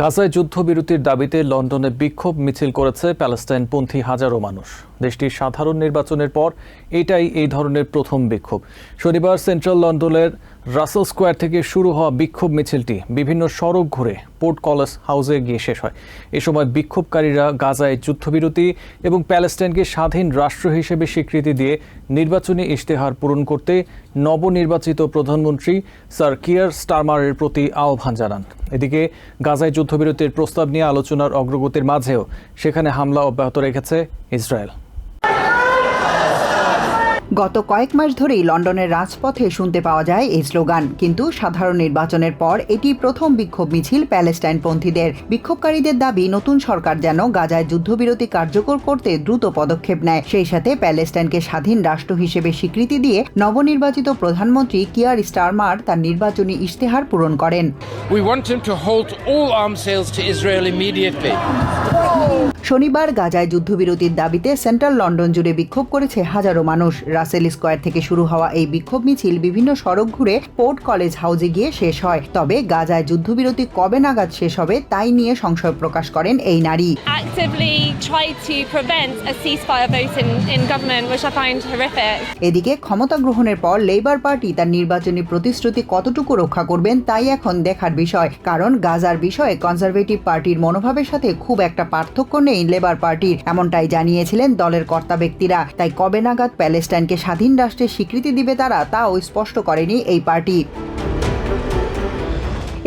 গাজায় যুদ্ধবিরতির দাবিতে লন্ডনে বিক্ষোভ মিছিল করেছে প্যালেস্টাইনপন্থী হাজারো মানুষ। দেশটির সাধারণ নির্বাচনের পর এটাই এই ধরনের প্রথম বিক্ষোভ। শনিবার সেন্ট্রাল লন্ডনের রাসেল স্কোয়ার থেকে শুরু হওয়া বিক্ষোভ মিছিলটি বিভিন্ন সড়ক ঘুরে পোর্ট কলেজ হাউসে গিয়ে শেষ হয়। এ সময় বিক্ষোভকারীরা গাজায় যুদ্ধবিরতি এবং প্যালেস্টাইনকে স্বাধীন রাষ্ট্র হিসেবে স্বীকৃতি দিয়ে নির্বাচনী ইশতেহার পূরণ করতে নবনির্বাচিত প্রধানমন্ত্রী স্যার কিয়ার স্টারমারের প্রতি আহ্বান জানান। এদিকে গাজায় যুদ্ধবিরতির প্রস্তাব নিয়ে আলোচনার অগ্রগতির মাঝেও সেখানে হামলা অব্যাহত রেখেছে ইসরায়েল। গত কয়েক মাস ধরেই লন্ডনের রাজপথে শুনতে পাওয়া যায় এই স্লোগান। কিন্তু সাধারণ নির্বাচনের পর এটি প্রথম বিক্ষোভ মিছিল প্যালেস্টাইনপন্থীদের। বিক্ষোভকারীদের দাবি, নতুন সরকার যেন গাজায় যুদ্ধবিরতি কার্যকর করতে দ্রুত পদক্ষেপ নেয়। সেই সাথে প্যালেস্টাইনকে স্বাধীন রাষ্ট্র হিসেবে স্বীকৃতি দিয়ে নবনির্বাচিত প্রধানমন্ত্রী কিয়ার স্টারমার তার নির্বাচনী ইশতেহার পূরণ করেন. শনিবার গাজায় যুদ্ধবিরতির দাবিতে সেন্ট্রাল লন্ডন জুড়ে বিক্ষোভ করেছে হাজারো মানুষ। রাসেল স্কোয়ার থেকে শুরু হওয়া এই বিক্ষোভ মিছিল বিভিন্ন সড়ক ঘুরে পোর্ট কলেজ হাউসে গিয়ে শেষ হয়। তবে গাজায় যুদ্ধবিরতি কবে নাগাদ শেষ হবে তাই নিয়ে সংশয় প্রকাশ করেন এই নারী. এদিকে ক্ষমতা গ্রহণের পর লেবার পার্টি তার নির্বাচনী প্রতিশ্রুতি কতটুকু রক্ষা করবেন তাই এখন দেখার বিষয়। কারণ গাজার বিষয়ে কনজারভেটিভ পার্টির মনোভাবের সাথে খুব একটা পার্থক্য নেই। লেবার পার্টির এমনটাই জানিয়েছিলেন দলের কর্তা ব্যক্তিরা। তাই কবে নাগাদ প্যালেস্টাইনকে স্বাধীন রাষ্ট্রের স্বীকৃতি দিবে তারা, তাও স্পষ্ট করেনি এই পার্টি।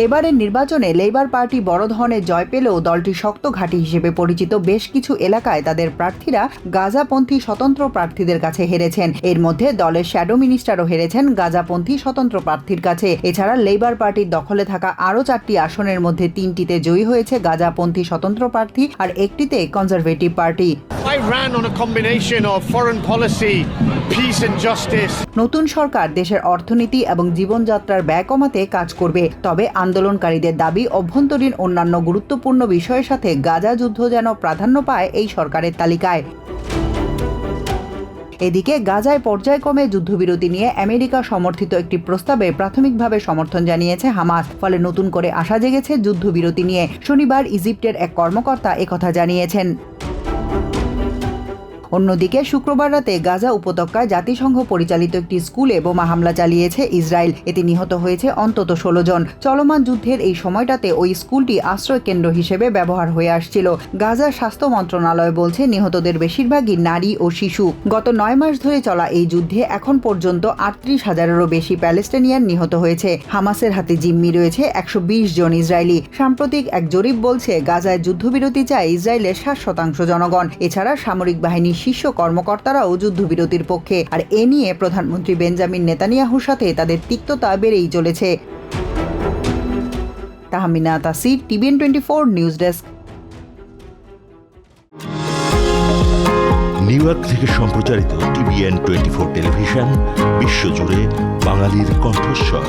এবারের নির্বাচনে লেবার পার্টি বড় ধরনের জয় পেলেও দলটি শক্ত ঘাঁটি হিসেবে পরিচিত বেশ কিছু এলাকায় তাদের প্রার্থীরা গাজাপন্থী স্বতন্ত্র প্রার্থীদের কাছে হেরেছেন। এর মধ্যে দলের শ্যাডো মিনিস্টারও হেরেছেন গাজাপন্থী স্বতন্ত্র প্রার্থীর কাছে। এছাড়া লেবার পার্টির দখলে থাকা আরও চারটি আসনের মধ্যে তিনটিতে জয়ী হয়েছে গাজাপন্থী স্বতন্ত্র প্রার্থী আর একটিতে কনজারভেটিভ পার্টি. নতুন সরকার দেশের অর্থনীতি এবং জীবনযাত্রার ব্যয় কমাতে কাজ করবে তবে আন্দোলনকারীদের দাবি, অভ্যন্তরীণ অন্যান্য গুরুত্বপূর্ণ বিষয়ের সাথে গাজা যুদ্ধ যেন প্রাধান্য পায় এই সরকারের তালিকায়। এদিকে গাজায় পর্যায়ক্রমে যুদ্ধবিরতি নিয়ে আমেরিকা সমর্থিত একটি প্রস্তাবে প্রাথমিকভাবে সমর্থন জানিয়েছে হামাস, ফলে নতুন করে আশা জেগেছে যুদ্ধবিরতি নিয়ে। শনিবার ইজিপ্টের এক কর্মকর্তা একথা জানিয়েছেন। অন্যদিকে শুক্রবার রাতে গাজা উপত্যকায় জাতিসংঘ পরিচালিত একটি স্কুলে বোমা হামলা চালিয়েছে ইসরায়েল। এতে নিহত হয়েছে অন্তত ষোলো জন। চলমান যুদ্ধের এই সময়টাতে ওই স্কুলটি আশ্রয় কেন্দ্র হিসেবে ব্যবহার হয়ে আসছিল। গাজার স্বাস্থ্য মন্ত্রণালয় বলছে, নিহতদের বেশিরভাগই নারী ও শিশু। গত নয় মাস ধরে চলা এই যুদ্ধে এখন পর্যন্ত আটত্রিশ হাজারেরও বেশি প্যালেস্টাইনিয়ান নিহত হয়েছে। হামাসের হাতে জিম্মি রয়েছে একশো বিশ জন ইসরায়েলি। সাম্প্রতিক এক জরিপ বলছে, গাজায় যুদ্ধবিরতি চায় ইসরায়েলের ষাট শতাংশ জনগণ। এছাড়া সামরিক বাহিনীর শীর্ষ কর্মকর্তারাও যুদ্ধবিরতির পক্ষে। আর এ নিয়ে প্রধানমন্ত্রী বেঞ্জামিন নেতানিয়াহুর সাথে তাদের তিক্ততা বেড়েই চলেছে। Tahmina Tasir, TVN twenty four news desk. New York থেকে সম্প্রচারিত টিভিএন টোয়েন্টি ফোর টেলিভিশন, বিশ্বজুড়ে বাঙালির কণ্ঠস্বর।